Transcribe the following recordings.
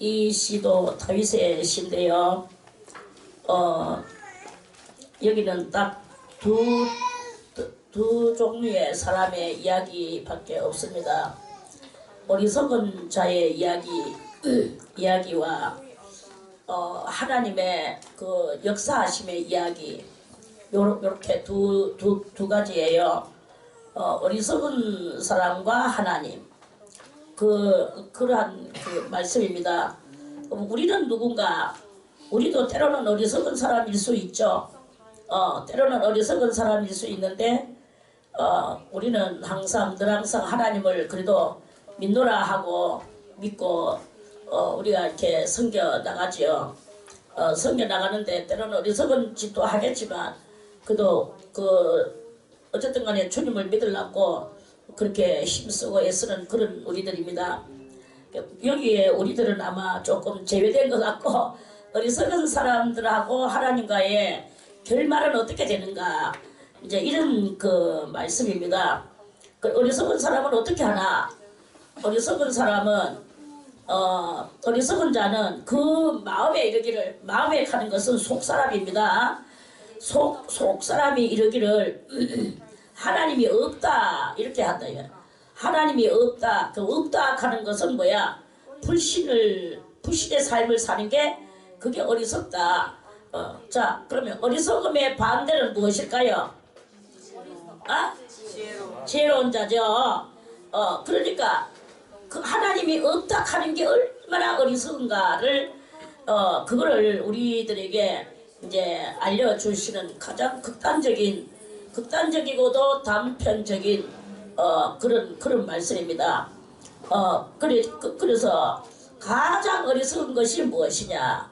이 시도 다윗의 시인데요. 어, 여기는 딱두 두 종류의 사람의 이야기밖에 없습니다. 어리석은 자의 이야기 이야기와 어, 하나님의 그 역사하심의 이야기 요, 요렇게 두, 두, 두 가지예요. 어, 어리석은 사람과 하나님 그 그러한 그 말씀입니다. 우리는 누군가 우리도 때로는 어리석은 사람일 수 있죠. 어, 때로는 어리석은 사람일 수 있는데 어, 우리는 항상 늘 항상 하나님을 그래도 믿노라 하고 믿고 어, 우리가 이렇게 섬겨 나가지요. 어, 섬겨 나가는데 때로는 어리석은 짓도 하겠지만 그래도 그 어쨌든 간에 주님을 믿으려고 그렇게 힘쓰고 애쓰는 그런 우리들입니다. 여기에 우리들은 아마 조금 제외된 것 같고 어리석은 사람들하고 하나님과의 결말은 어떻게 되는가 이제 이런 그 말씀입니다. 그 어리석은 사람은 어떻게 하나? 어리석은 사람은 어 어리석은 자는 그 마음에 이르기를 마음에 가는 것은 속 사람입니다. 속, 속 사람이 이르기를 하나님이 없다. 이렇게 한다 이거. 하나님이 없다. 그 없다 하는 것은 뭐야? 불신을 불신의 삶을 사는 게 그게 어리석다. 어, 자 그러면 어리석음의 반대는 무엇일까요? 아 지혜로운 자죠. 어 그러니까 그 하나님이 없다 하는 게 얼마나 어리석은가를 어 그거를 우리들에게 이제 알려주시는 가장 극단적인 극단적이고도 단편적인 어 그런 그런 말씀입니다. 어 그래 그, 그래서 가장 어리석은 것이 무엇이냐?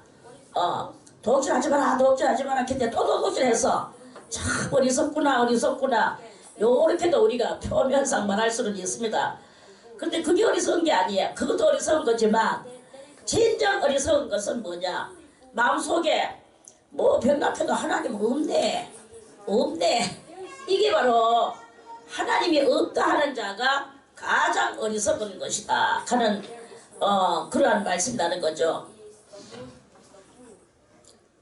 어 독실하지 마라 독실하지 마라 근데 또 독실해서 참 어리석구나 어리석구나 요렇게도 우리가 표면상 말할 수는 있습니다. 근데 그게 어리석은 게 아니에요. 그것도 어리석은 거지만 진정 어리석은 것은 뭐냐? 마음속에 뭐 병납해도 하나님 없네 없네 이게 바로 하나님이 없다 하는 자가 가장 어리석은 것이다 하는 어 그러한 말씀이라는 거죠.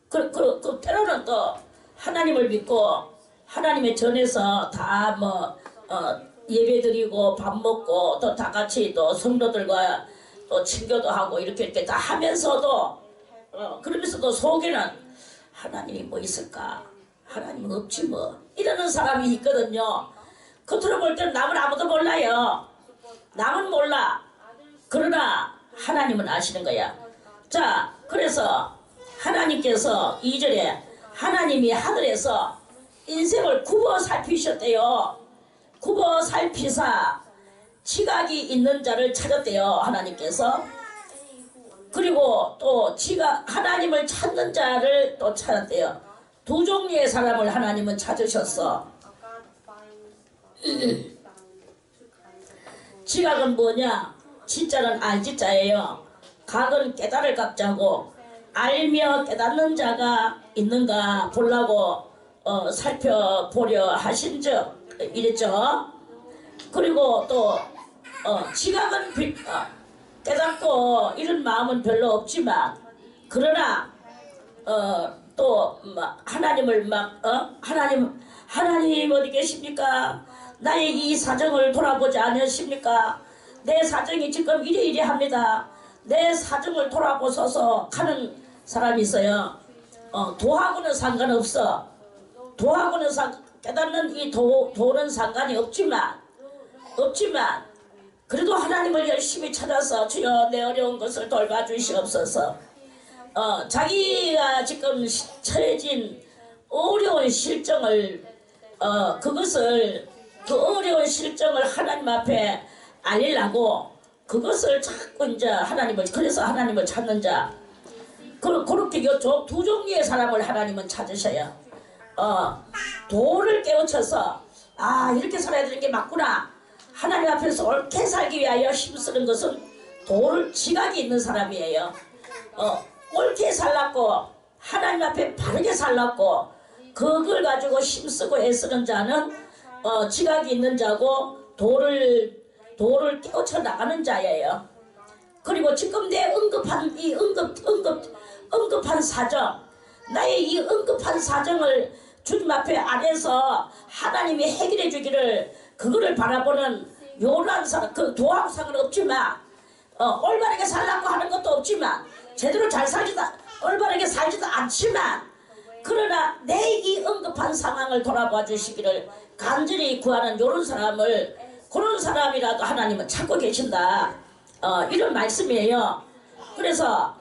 그, 그, 그 때로는 또 하나님을 믿고 하나님의 전에서 다뭐 어, 예배드리고 밥 먹고 또 다 같이 또 성도들과 또 친교도 하고 이렇게 이렇게 다 하면서도 어, 그러면서도 속에는 하나님이 뭐 있을까? 하나님 없지 뭐 이러는 사람이 있거든요. 겉으로 볼 때는 남은 아무도 몰라요. 남은 몰라. 그러나 하나님은 아시는 거야. 자, 그래서 하나님께서 이절에 하나님이 하늘에서 인생을 굽어 살피셨대요. 굽어 살피사 지각이 있는 자를 찾았대요. 하나님께서. 그리고 또 지가 하나님을 찾는 자를 또 찾았대요. 두 종류의 사람을 하나님은 찾으셨어. 지각은 뭐냐? 지자는 알지자예요. 각은 깨달을 각자고 알며 깨닫는 자가 있는가 보려고 어, 살펴보려 하신 즉 이랬죠. 그리고 또 어, 지각은 비, 어, 깨닫고 이런 마음은 별로 없지만 그러나 어, 또막 하나님을 막 어? 하나님 하나님 어디 계십니까? 나의 이 사정을 돌아보지 않으십니까? 내 사정이 지금 이래 이래 합니다. 내 사정을 돌아보소서 하는 사람이 있어요. 어, 도하고는 상관없어. 도하고는 상, 깨닫는 이 도, 도는 상관이 없지만 없지만 그래도 하나님을 열심히 찾아서 주여 내 어려운 것을 돌봐주시옵소서. 어, 자기가 지금 시- 처해진 어려운 실정을 어, 그것을 그 어려운 실정을 하나님 앞에 알리려고 그것을 자꾸 이제 하나님을 그래서 하나님을 찾는 자 그, 그렇게 요 조- 두 종류의 사람을 하나님은 찾으셔요. 어, 도를 깨우쳐서 아 이렇게 살아야 되는 게 맞구나. 하나님 앞에서 옳게 살기 위하여 힘쓰는 것은 도를 지각이 있는 사람이에요. 어, 옳게 살랐고 하나님 앞에 바르게 살랐고 그걸 가지고 힘쓰고 애쓰는 자는 어, 지각이 있는 자고 도를 도를 깨우쳐 나가는 자예요. 그리고 지금 내 언급한 이 언급 언급 언급한 사정 나의 이 언급한 사정을 주님 앞에 안에서 하나님이 해결해 주기를 그거를 바라보는 요란 사람 그 도함상은 없지만 어, 올바르게 살라고 하는 것도 없지만 제대로 잘 살지도 올바르게 살지도 않지만 그러나 내이 언급한 상황을 돌아봐 주시기를 간절히 구하는 요런 사람을 그런 사람이라도 하나님은 찾고 계신다. 어, 이런 말씀이에요. 그래서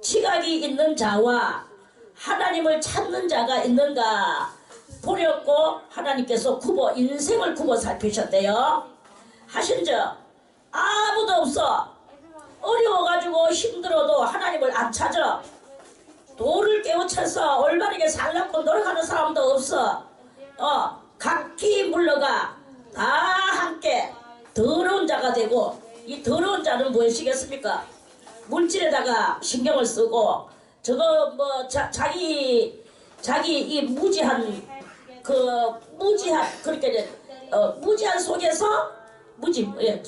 지각이 있는 자와 하나님을 찾는 자가 있는가 보렸고 하나님께서 구보 인생을 구보 살피셨대요. 하신 적 아무도 없어 어려워가지고 힘들어도 하나님을 안 찾아. 도를 깨우쳐서 올바르게 살려고 노력하는 사람도 없어. 어 각기 물러가 다 함께 더러운 자가 되고 이 더러운 자는 무엇이겠습니까? 물질에다가 신경을 쓰고 저거 뭐 자, 자기 자기 이 무지한 그 무지한 그렇게 어, 무지한 속에서 무지 예,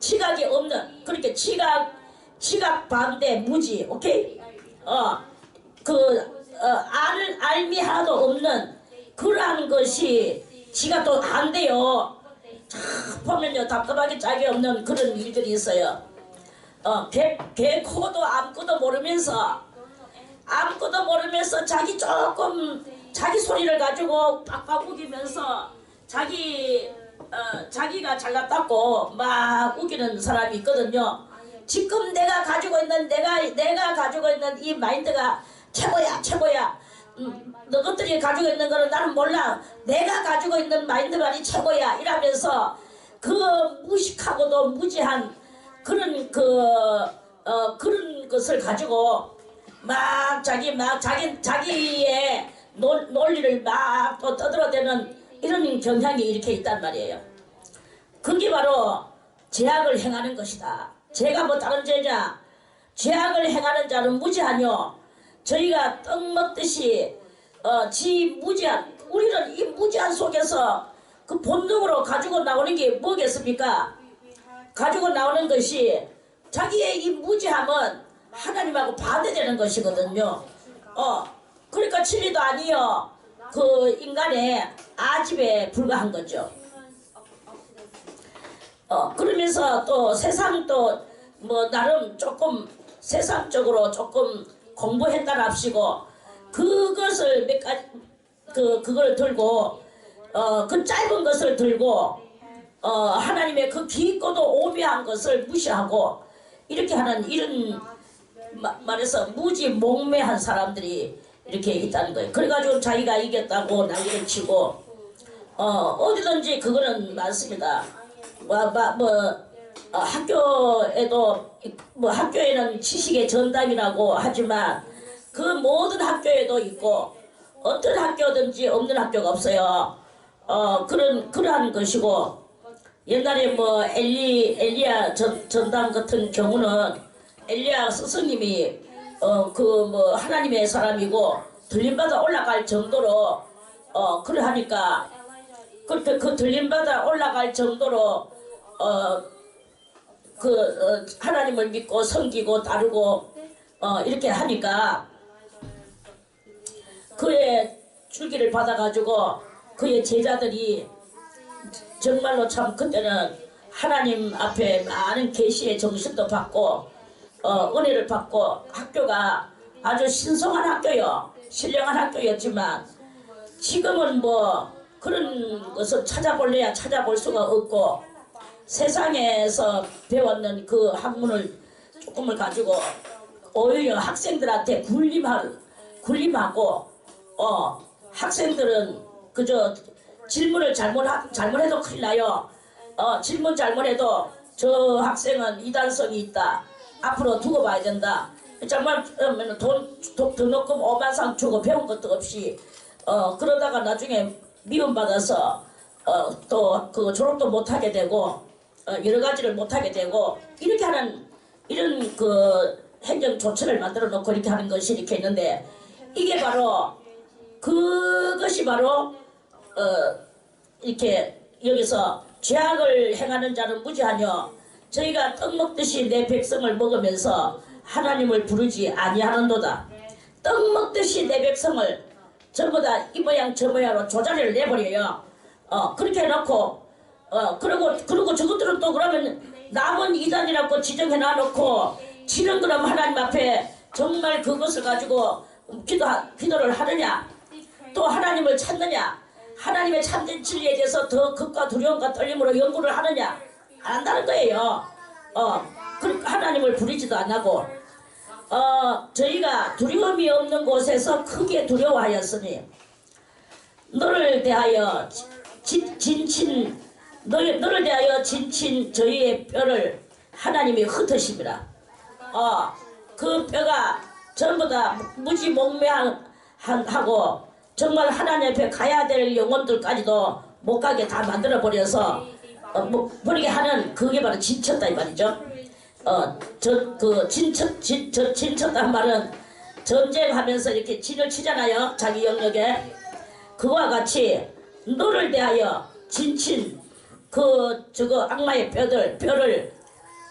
지각이 없는 그렇게 지각 지각 반대 무지 오케이 어그 어, 알 알미 하나도 없는 그러한 것이 지가 또 안 돼요. 참 보면요 답답하게 짝이 없는 그런 일들이 있어요. 어, 개, 개 코도 아무것도 모르면서 아무것도 모르면서 자기 조금 자기 소리를 가지고 빡빡 우기면서 자기 어, 자기가 잘났다고 막 우기는 사람이 있거든요. 지금 내가 가지고 있는 내가 내가 가지고 있는 이 마인드가 최고야 최고야. 음, 너것들이 가지고 있는 거는 나는 몰라. 내가 가지고 있는 마인드만이 최고야. 이러면서 그 무식하고도 무지한 그런 그 어, 그런 것을 가지고 막 자기 막 자기 자기의 논, 논리를 막 또 떠들어대는 이런 경향이 이렇게 있단 말이에요. 그게 바로 죄악을 행하는 것이다. 죄가 뭐 다른 죄냐? 죄악을 행하는 자는 무지하뇨. 저희가 떡 먹듯이 어, 지 무지한 우리는 이 무지한 속에서 그 본능으로 가지고 나오는 게 뭐겠습니까? 가지고 나오는 것이 자기의 이 무지함은 하나님하고 반대되는 것이거든요. 어, 그러니까 진리도 아니요. 그 인간의 아집에 불과한 거죠. 어, 그러면서 또 세상 또 뭐 나름 조금 세상적으로 조금 공부했다랍시고 그것을 몇 가지 그 그걸 들고 어 그 짧은 것을 들고 어 하나님의 그 깊고도 오묘한 것을 무시하고 이렇게 하는 이런 마- 말해서 무지 몽매한 사람들이 이렇게 있다는 거예요. 그래가지고 자기가 이겼다고 난리를 치고 어 어디든지 그거는 많습니다. 뭐, 뭐, 뭐 어, 학교에도 뭐 학교에는 지식의 전당이라고 하지만 그 모든 학교에도 있고 어떤 학교든지 없는 학교가 없어요. 어 그런 그러한 것이고 옛날에 뭐 엘리 엘리야 전, 전당 같은 경우는 엘리야 스승님이 어 그 뭐 하나님의 사람이고 들림받아 올라갈 정도로 어 그러하니까 그렇게 그 들림받아 올라갈 정도로 어 그 어, 하나님을 믿고 섬기고 따르고 어 이렇게 하니까 그의 줄기를 받아가지고 그의 제자들이 정말로 참 그때는 하나님 앞에 많은 계시의 정신도 받고 어, 은혜를 받고 학교가 아주 신성한 학교요 신령한 학교였지만 지금은 뭐 그런 것을 찾아볼래야 찾아볼 수가 없고 세상에서 배웠는 그 학문을 조금을 가지고 오히려 학생들한테 군림할 군림하고 어 학생들은 그저 질문을 잘못 잘못해도 큰일 나요. 어 질문 잘못해도 저 학생은 이단성이 있다. 앞으로 두고 봐야 된다. 정말 그러면 돈더 넣고 오만상 주고 배운 것도 없이 어 그러다가 나중에 미움받아서 어 또 그 졸업도 못하게 되고 어, 여러 가지를 못하게 되고 이렇게 하는 이런 그 행정 조처를 만들어 놓고 이렇게 하는 것이 이렇게 있는데 이게 바로 그것이 바로 어 이렇게 여기서 죄악을 행하는 자는 무지하뇨 저희가 떡 먹듯이 내 백성을 먹으면서 하나님을 부르지 아니하는도다. 떡 먹듯이 내 백성을 전부 다 이 모양 저 모양으로 조자리를 내버려요. 어 그렇게 해놓고 어 그리고 그리고 저것들은 또 그러면 남은 이단이라고 지정해 놔놓고 지는 그럼 하나님 앞에 정말 그것을 가지고 기도 기도를 하느냐 또 하나님을 찾느냐 하나님의 참된 진리에 대해서 더 극과 두려움과 떨림으로 연구를 하느냐 안 한다는 거예요. 어, 그 하나님을 부리지도 안 하고 어, 저희가 두려움이 없는 곳에서 크게 두려워하였으니 너를 대하여 진, 진친 너를, 너를 대하여 진친 저희의 뼈를 하나님이 흩으십니다. 어, 그 뼈가 전부 다 무지몽매하고 정말 하나님 앞에 가야 될 영혼들까지도 못 가게 다 만들어 버려서 어, 뭐, 버리게 하는 그게 바로 진쳤다 이 말이죠. 어, 저, 그, 진쳤, 진, 저, 진쳤단 말은 전쟁하면서 이렇게 진을 치잖아요. 자기 영역에. 그와 같이 너를 대하여 진친 그, 저거 악마의 뼈들, 뼈를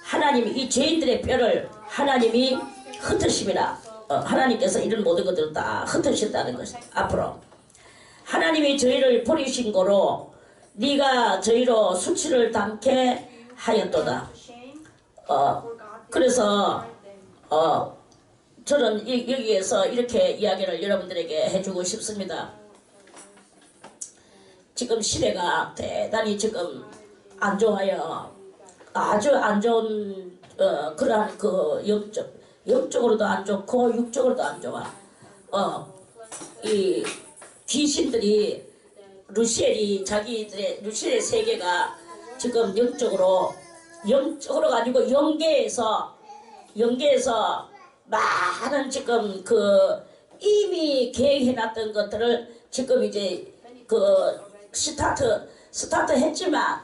하나님이, 이 죄인들의 뼈를 하나님이 흩으십니다. 어, 하나님께서 이런 모든 것들을 다 흩으신다는 것이 앞으로. 하나님이 저희를 버리신 거로 네가 저희로 수치를 담게 하였도다. 어, 그래서 어, 저는 이- 여기에서 이렇게 이야기를 여러분들에게 해주고 싶습니다. 지금 시대가 대단히 지금 안 좋아요. 아주 안 좋은 어, 그러한 그 영적 영적으로도 안 좋고 육적으로도 안 좋아. 어, 이 귀신들이 루시엘이 자기들의 루시엘의 세계가 지금 영적으로 영적으로가 아니고 영계에서 영계에서 많은 지금 그 이미 계획해놨던 것들을 지금 이제 그 스타트 스타트 했지만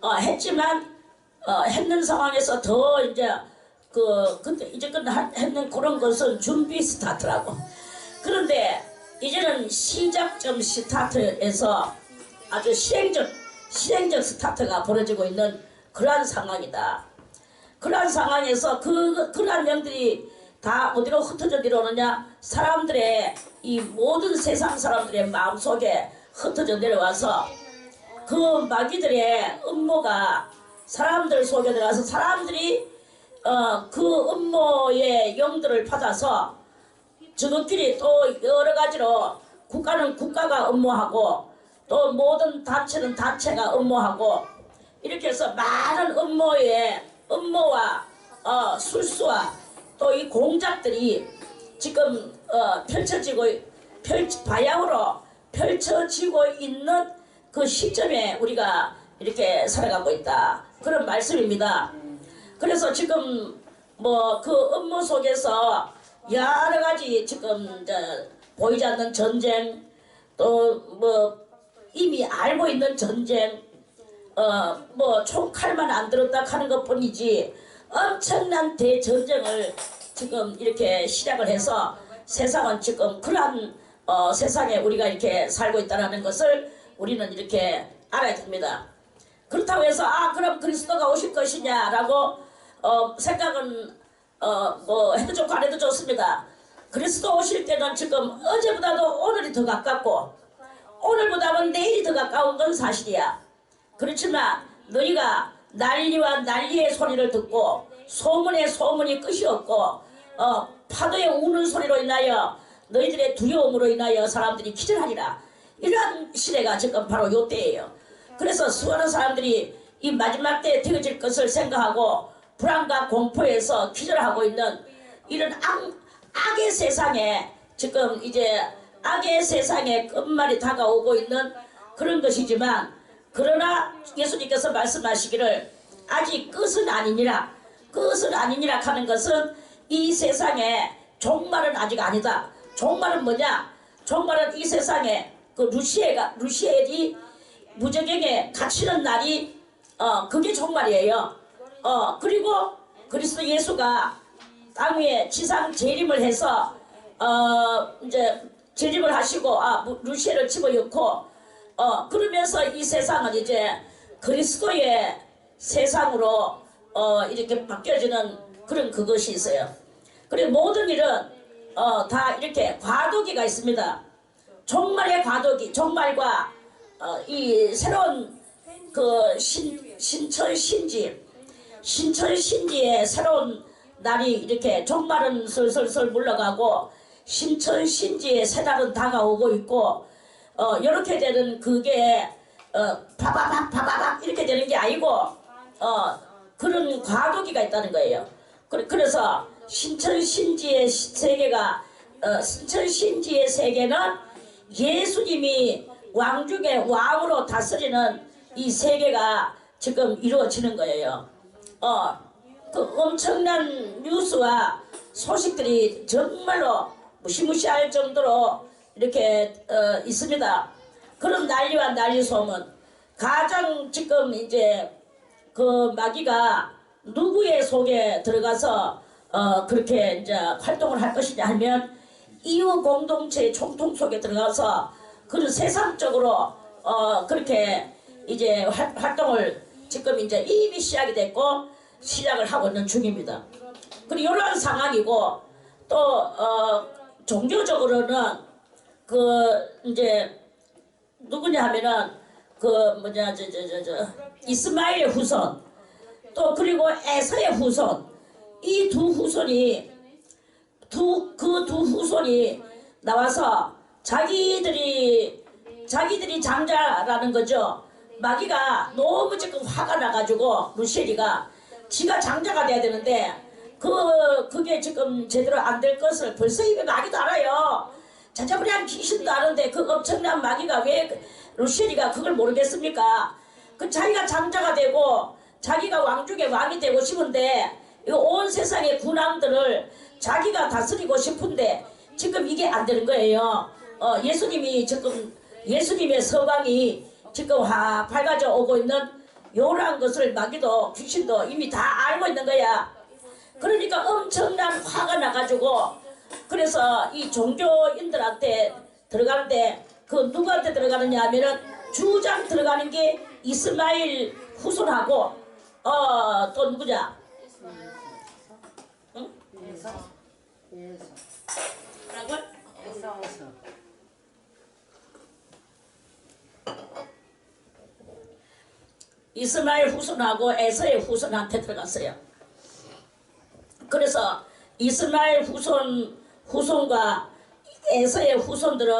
어 했지만 어 했는 상황에서 더 이제 그 그때 이제 그 했는 그런 것은 준비 스타트라고. 그런데 이제는 시작점 스타트에서 아주 실행적 실행적 스타트가 벌어지고 있는 그러한 상황이다. 그러한 상황에서 그 그러한 영들이 다 어디로 흩어져 내려오느냐? 사람들의 이 모든 세상 사람들의 마음 속에 흩어져 내려와서 그 마귀들의 음모가 사람들 속에 들어가서 사람들이 어, 그 음모의 영들을 받아서 저것들이 또 여러 가지로 국가는 국가가 음모하고 또 모든 단체는 단체가 음모하고 이렇게 해서 많은 음모의 음모와 어, 술수와 또 이 공작들이 지금 어, 펼쳐지고 펼 바야흐로 펼쳐지고 있는 그 시점에 우리가 이렇게 살아가고 있다 그런 말씀입니다. 그래서 지금 뭐그 음모 속에서 여러 가지 지금 보이지 않는 전쟁 또 뭐 이미 알고 있는 전쟁 어 뭐 총칼만 안 들었다 하는 것뿐이지 엄청난 대전쟁을 지금 이렇게 시작을 해서 세상은 지금 그러한 어, 세상에 우리가 이렇게 살고 있다는 것을 우리는 이렇게 알아야 됩니다. 그렇다고 해서 아 그럼 그리스도가 오실 것이냐라고 어, 생각은 어, 뭐 해도 좋고 안 해도 좋습니다. 그리스도 오실 때는 지금 어제보다도 오늘이 더 가깝고 오늘보다는 내일이 더 가까운 건 사실이야. 그렇지만 너희가 난리와 난리의 소리를 듣고 소문의 소문이 끝이 없고 어, 파도의 우는 소리로 인하여 너희들의 두려움으로 인하여 사람들이 기절하리라. 이러한 시대가 지금 바로 요때예요. 그래서 수많은 사람들이 이 마지막 때에 되어질 것을 생각하고 불안과 공포에서 기절하고 있는 이런 악, 악의 세상에 지금 이제 악의 세상에 끝말이 다가오고 있는 그런 것이지만 그러나 예수님께서 말씀하시기를 아직 끝은 아니니라 끝은 아니니라 하는 것은 이 세상에 종말은 아직 아니다. 종말은 뭐냐? 종말은 이 세상에 그 루시에가 루시엘이 무적에게 갇히는 날이 어 그게 종말이에요 어 그리고 그리스도 예수가 땅 위에 지상 재림을 해서 어 이제 재림을 하시고 아 무- 루시엘을 집어넣고 어 그러면서 이 세상은 이제 그리스도의 세상으로 어, 이렇게 바뀌어지는 그런 그것이 있어요. 그리고 모든 일은 어, 다 이렇게 과도기가 있습니다. 종말의 과도기, 종말과 어, 이 새로운 그 신, 신철 신지, 신철 신지의 새로운 날이 이렇게 종말은 슬슬슬 물러가고 신철 신지의 새 날은 다가오고 있고 어, 이렇게 되는 그게 어, 바바박 바바박 이렇게 되는 게 아니고 어, 그런 과도기가 있다는 거예요. 그래- 그래서 신철 신지의 시- 세계가 어, 신철 신지의 세계는 예수님이 왕 중에 왕으로 다스리는 이 세계가 지금 이루어지는 거예요. 어, 그 엄청난 뉴스와 소식들이 정말로 무시무시할 정도로 이렇게 어, 있습니다. 그런 난리와 난리 소문. 가장 지금 이제 그 마귀가 누구의 속에 들어가서 어, 그렇게 이제 활동을 할 것이냐 하면 이후 공동체 총통 속에 들어가서 그런 세상적으로 어, 그렇게 이제 활, 활동을 지금 이제 이미 시작이 됐고 시작을 하고 있는 중입니다. 그리고 이러한 상황이고 또 어, 종교적으로는 그 이제 누구냐 하면은 그 뭐냐 저 저 저 저 이스마엘의 후손 또 그리고 에서의 후손 이 두 후손이 두 그 두 후손이 나와서 자기들이 자기들이 장자라는 거죠. 마귀가 너무 지금 화가 나가지고 루시엘이가 지가 장자가 돼야 되는데 그 그게 지금 제대로 안 될 것을 벌써 입에 마귀도 알아요. 자자부리한 귀신도 아는데 그 엄청난 마귀가 왜 루시엘이가 그걸 모르겠습니까? 그 자기가 장자가 되고 자기가 왕중의 왕이 되고 싶은데 온 세상의 군왕들을 자기가 다스리고 싶은데 지금 이게 안 되는 거예요. 어, 예수님이 지금 예수님의 서방이 지금 화 밝아져 오고 있는 요란 것을 마귀도 귀신도 이미 다 알고 있는 거야. 그러니까 엄청난 화가 나가지고 그래서 이 종교인들한테 들어가는데 그 누구한테 들어가느냐 하면은 주장 들어가는 게 이스마일 후손하고 어 또 누구냐 응? 예서 예서 뭐라고? 예서 이스마엘 후손하고 에서의 후손한테 들어갔어요. 그래서 이스마엘 후손 후손과 에서의 후손들은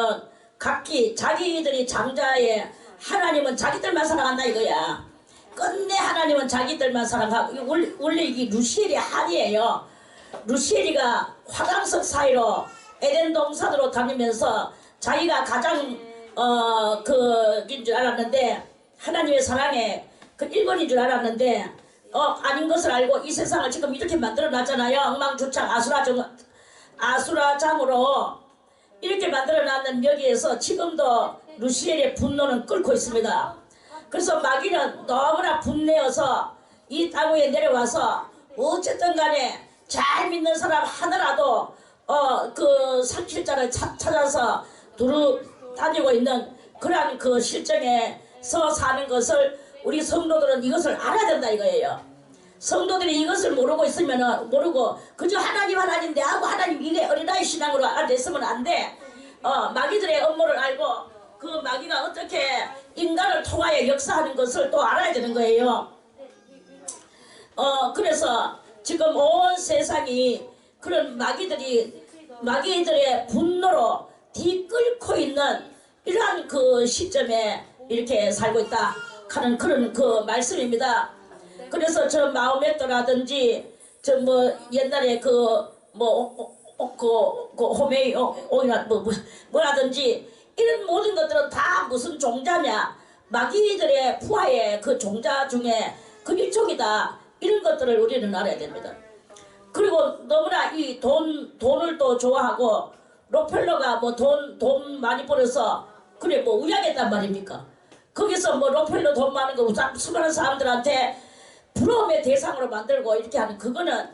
각기 자기들이 장자의 하나님은 자기들만 사랑한다 이거야. 끝내 하나님은 자기들만 사랑하고 원래 이게 루시엘의 한이에요. 루시엘이가 화강석 사이로 에덴 동산으로 다니면서 자기가 가장 어 그인 줄 알았는데 하나님의 사랑에 그 1번인 줄 알았는데 어 아닌 것을 알고 이 세상을 지금 이렇게 만들어 놨잖아요. 엉망주창 아수라장 아수라장으로 이렇게 만들어 놨는 여기에서 지금도 루시엘의 분노는 끓고 있습니다. 그래서 마귀는 너무나 분내어서 이땅 위에 내려와서 어쨌든 간에 잘 믿는 사람 하나라도 어그 차- 찾아서 두루 다니고 있는 그러한 그 실정에서 사는 것을 우리 성도들은 이것을 알아야 된다 이거예요. 성도들이 이것을 모르고 있으면은 모르고 그저 하나님 하나님 내하고 하나님 이래 어린아이 신앙으로 앉아있으면 안 돼. 어 마귀들의 업무를 알고 그 마귀가 어떻게 인간을 통하여 역사하는 것을 또 알아야 되는 거예요. 어 그래서 지금 온 세상이 그런 마귀들이 마귀들의 분노로 뒤끓고 있는 이러한 그 시점에 이렇게 살고 있다 하는 그런 그 말씀입니다. 그래서 저 마오메토라든지 저 뭐 옛날에 그뭐 그, 그 호메이 오이나 뭐, 뭐 뭐라든지 이런 모든 것들은 다 무슨 종자냐 마귀들의 부하의 그 종자 중에 그 일종이다 이런 것들을 우리는 알아야 됩니다. 그리고 너무나 이 돈 돈을 또 좋아하고 로펠러가 뭐 돈돈 많이 벌어서 그래 뭐 우야겠단 말입니까? 거기서 뭐 로펠러 돈 많은 거 사- 수많은 사람들한테 부러움의 대상으로 만들고 이렇게 하는 그거는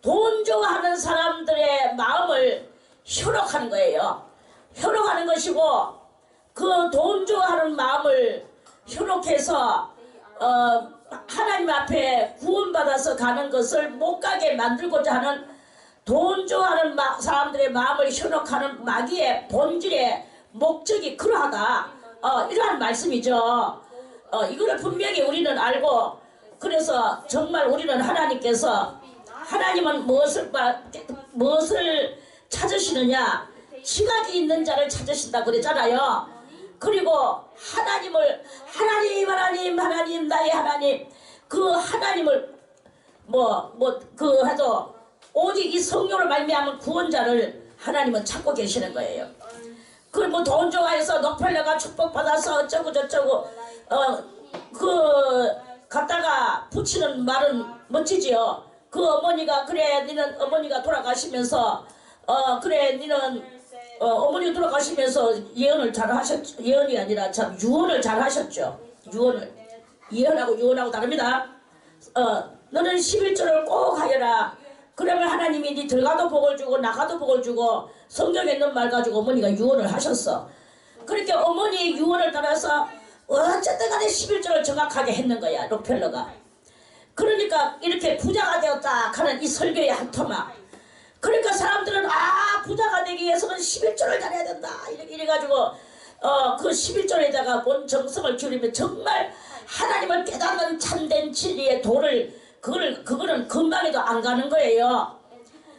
돈 좋아하는 사람들의 마음을 현혹하는 거예요. 현혹하는 것이고 그 돈 좋아하는 마음을 현혹해서 어, 하나님 앞에 구원받아서 가는 것을 못 가게 만들고자 하는 돈 좋아하는 마- 사람들의 마음을 현혹하는 마귀의 본질의 목적이 그러하다. 어, 이러한 말씀이죠. 어, 이거를 분명히 우리는 알고 그래서 정말 우리는 하나님께서 하나님은 무엇을 바- 무엇을 찾으시느냐 시각이 있는 자를 찾으신다 그랬잖아요. 그리고 하나님을 하나님 하나님 하나님 나의 하나님 그 하나님을 뭐 뭐 그 하도 오직 이 성령을 말미암은 구원자를 하나님은 찾고 계시는 거예요. 그뭐 돈 좋아해서 높을려가 축복받아서 어쩌고 저쩌고 어 그 갖다가 붙이는 말은 멋지지요. 그 어머니가 그래 니는 어머니가 돌아가시면서 어 그래 니는 어, 어머니 돌아가시면서 예언을 잘 하셨죠. 예언이 아니라 참 유언을 잘 하셨죠. 유언을 예언하고 유언하고 다릅니다. 어 너는 11조를 꼭 하여라. 그러면 하나님이 네 들어가도 복을 주고 나가도 복을 주고 성경에 있는 말 가지고 어머니가 유언을 하셨어. 그렇게 어머니 유언을 따라서 어쨌든 간에 11조를 정확하게 했는 거야 록펠러가. 그러니까 이렇게 부자가 되었다 하는 이 설교의 한 토막. 그러니까 사람들은 아 부자가 되기 위해서는 11조를 잘해야 된다 이렇게 이래가지고 어그 11조에다가 온 정성을 기울이면 정말 하나님을 깨닫는 참된 진리의 도를 그거를 그거는 금방에도 안 가는 거예요.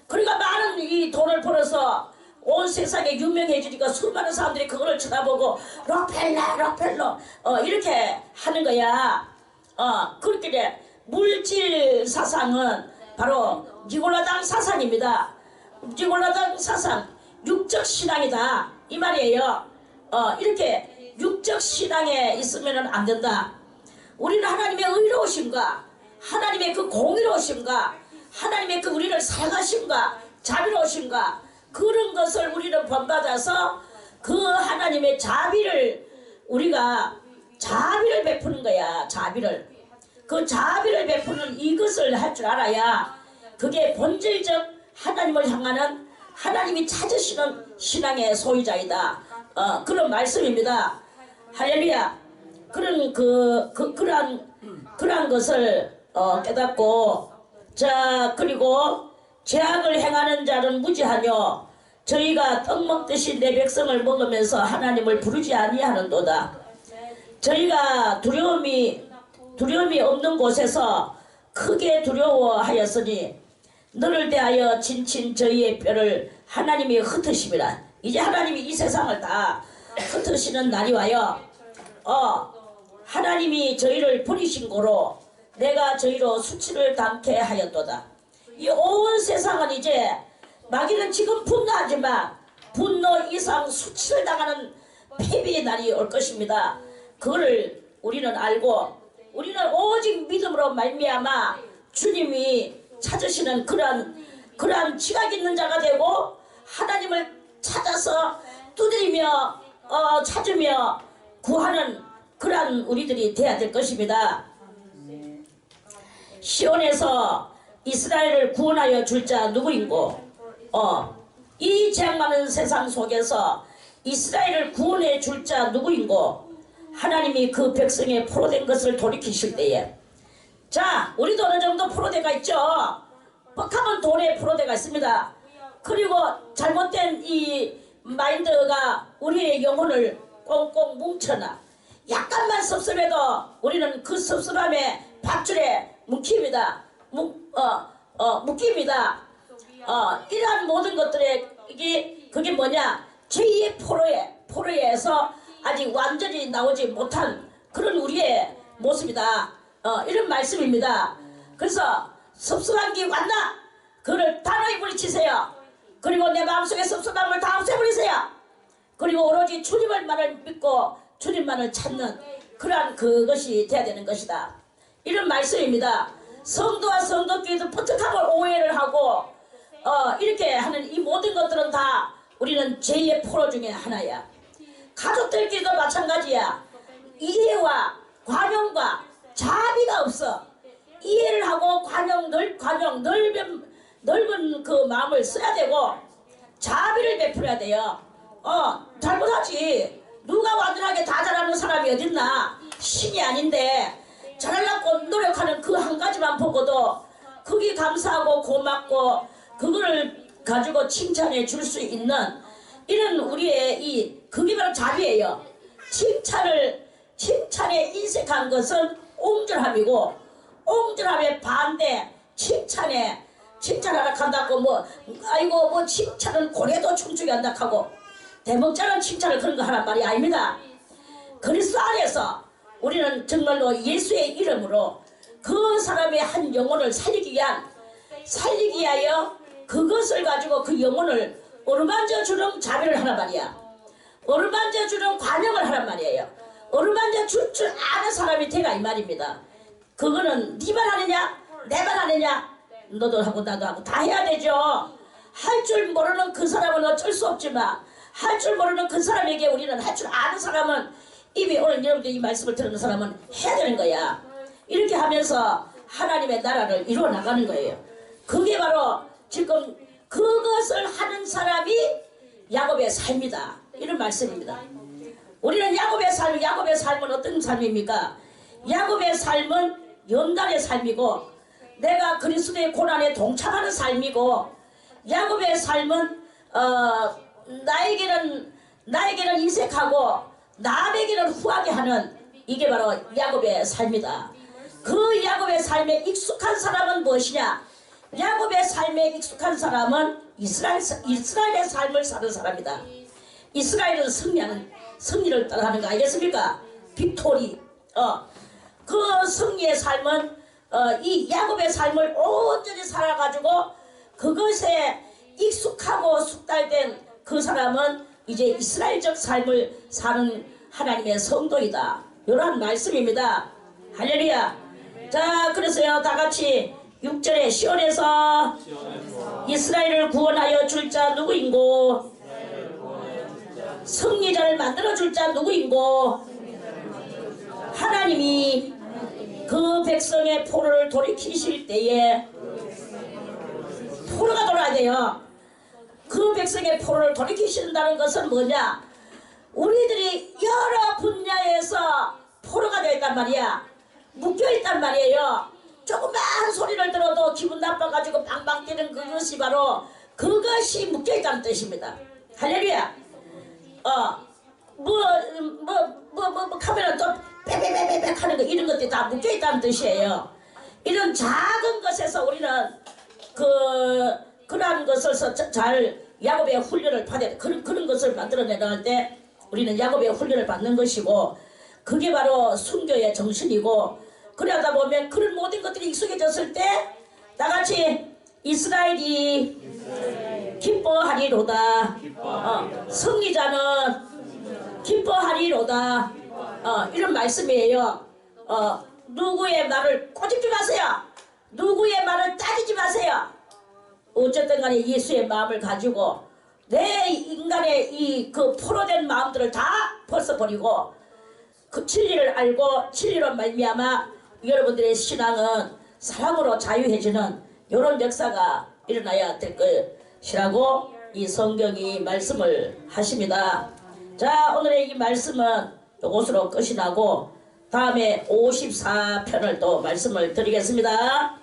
그러니까 많은 이 돈을 벌어서 온 세상에 유명해지니까 수많은 사람들이 그거를 쳐다보고 록펠러 록펠러 어 이렇게 하는 거야. 어 그렇게 이제 물질 사상은 바로 니골라당 사상입니다. 니골라당 사상 육적 신앙이다 이 말이에요. 어 이렇게 육적 신앙에 있으면은 안 된다. 우리는 하나님의 의로우심과 하나님의 그 공의로우심과 하나님의 그 우리를 사랑하심과 자비로우심과 그런 것을 우리는 본받아서 그 하나님의 자비를 우리가 자비를 베푸는 거야 자비를. 그 자비를 베푸는 이것을 할 줄 알아야 그게 본질적 하나님을 향하는 하나님이 찾으시는 신앙의 소유자이다. 어, 그런 말씀입니다. 할렐루야. 그런 그, 그 그러한 그러한 것을 어, 깨닫고 자 그리고 죄악을 행하는 자는 무지하뇨. 저희가 떡 먹듯이 내 백성을 먹으면서 하나님을 부르지 아니하는도다. 저희가 두려움이 두려움이 없는 곳에서 크게 두려워하였으니 너를 대하여 진친 저희의 뼈를 하나님이 흩으심이라 이제 하나님이 이 세상을 다 흩으시는 날이 와요. 어 하나님이 저희를 버리신 고로 내가 저희로 수치를 당케 하였도다 이 온 세상은 이제 마귀는 지금 분노하지만 분노 이상 수치를 당하는 패배의 날이 올 것입니다. 그거를 우리는 알고 우리는 오직 믿음으로 말미암아 주님이 찾으시는 그러한 그러한 지각 있는 자가 되고 하나님을 찾아서 두드리며 어, 찾으며 구하는 그러한 우리들이 돼야 될 것입니다. 시온에서 이스라엘을 구원하여 줄 자 누구인고? 어, 이 재앙 많은 세상 속에서 이스라엘을 구원해 줄 자 누구인고? 하나님이 그 백성의 포로된 것을 돌이키실 때에 자, 우리도 어느 정도 포로대가 있죠. 뻑하면 돈에 포로대가 있습니다. 그리고 잘못된 이 마인드가 우리의 영혼을 꽁꽁 뭉쳐놔. 약간만 섭섭해도 우리는 그 섭섭함에 밧줄에 뭉킵니다. 뭉, 어, 어, 묶입니다. 어, 이러한 모든 것들에 이게 그게 뭐냐? 제2의 포로에 포로에서 아직 완전히 나오지 못한 그런 우리의 모습이다. 어, 이런 말씀입니다. 그래서 섭섭한 게 왔나? 그를 단호히 물리치세요. 그리고 내 마음속에 섭섭함을 다 없애버리세요. 그리고 오로지 주님을만을 믿고 주님만을 찾는 그러한 그것이 돼야 되는 것이다. 이런 말씀입니다. 성도와 성도끼리도 부탁함을 오해를 하고 어, 이렇게 하는 이 모든 것들은 다 우리는 죄의 포로 중에 하나야. 가족들끼리도 마찬가지야. 이해와 관용과 자비가 없어. 이해를 하고 관용 넓 관용 넓은 넓은 그 마음을 써야 되고 자비를 베풀어야 돼요. 어 잘못하지. 누가 완전하게 다 잘하는 사람이 어딨나? 신이 아닌데 잘하려고 노력하는 그 한 가지만 보고도 그게 감사하고 고맙고 그거를 가지고 칭찬해 줄 수 있는 이런 우리의 이 그게 바로 자비예요. 칭찬을 칭찬에 인색한 것은 옹졸함이고 옹졸함의 반대 칭찬에 칭찬하라 한다고 뭐 아이고 뭐 칭찬은 고래도 춤추게 한다 하고 대목자는 칭찬을 그런 거 하란 말이 아닙니다. 그리스도 안에서 우리는 정말로 예수의 이름으로 그 사람의 한 영혼을 살리기 위한 살리기 위하여 그것을 가지고 그 영혼을 어루만져 주는 자비를 하란 말이야. 어루만져 주는 관용을 하란 말이에요. 어루만져 줄 줄 아는 사람이 되라 이 말입니다. 그거는 네만 하느냐 내만 하느냐 너도 하고 나도 하고 다 해야 되죠. 할 줄 모르는 그 사람은 어쩔 수 없지만 할 줄 모르는 그 사람에게 우리는 할 줄 아는 사람은 이미 오늘 여러분들 이 말씀을 들은 사람은 해야 되는 거야. 이렇게 하면서 하나님의 나라를 이루어 나가는 거예요. 그게 바로 지금 그것을 하는 사람이 야곱의 삶이다. 이런 말씀입니다. 우리는 야곱의 삶, 야곱의 삶은 어떤 삶입니까? 야곱의 삶은 연단의 삶이고 내가 그리스도의 고난에 동참하는 삶이고 야곱의 삶은 어, 나에게는 나에게는 인색하고 남에게는 후하게 하는 이게 바로 야곱의 삶이다. 그 야곱의 삶에 익숙한 사람은 무엇이냐? 야곱의 삶에 익숙한 사람은 이스라엘, 이스라엘의 삶을 사는 사람이다. 이스라엘은 승리하는 승리를 따라하는 거 아니겠습니까? 빅토리. 어. 그 승리의 삶은 어, 이 야곱의 삶을 온전히 살아가지고 그것에 익숙하고 숙달된 그 사람은 이제 이스라엘적 삶을 사는 하나님의 성도이다. 이러한 말씀입니다. 할렐루야. 자, 그래서요, 다 같이 6절에 시온에서 이스라엘을 구원하여 줄 자 누구인고 승리자를 만들어 줄 자 누구인고 하나님이 그 백성의 포로를 돌이키실 때에 포로가 돌아야 돼요. 그 백성의 포로를 돌이키신다는 것은 뭐냐? 우리들이 여러 분야에서 포로가 되어 있단 말이야. 묶여 있단 말이에요. 조그만 소리를 들어도 기분 나빠가지고 방방 뛰는 그것이 바로 그것이 묶여 있다는 뜻입니다. 할렐루야. 어, 뭐, 뭐, 뭐, 뭐, 뭐 카메라 또 빼빼빼빼빼 하는 거 이런 것들이 다 묶여 있다는 뜻이에요. 이런 작은 것에서 우리는 그 그러한 것을 자- 잘 야곱의 훈련을 받아야 돼. 그런 그런 것을 만들어내 나갈 때 우리는 야곱의 훈련을 받는 것이고 그게 바로 순교의 정신이고 그러다 보면 그런 모든 것들이 익숙해졌을 때 나같이 이스라엘이 기뻐하리로다. 어, 승리자는 기뻐하리로다. 어, 이런 말씀이에요. 어, 누구의 말을 꼬집지 마세요. 누구의 말을 따지지 마세요. 어쨌든 간에 예수의 마음을 가지고 내 인간의 이 그 포로된 마음들을 다 벗어버리고 그 진리를 알고 진리로 말미암아 여러분들의 신앙은 사랑으로 자유해지는 이런 역사가 일어나야 될 것이라고 이 성경이 말씀을 하십니다. 자 오늘의 이 말씀은 이것으로 끝이 나고 다음에 54편을 또 말씀을 드리겠습니다.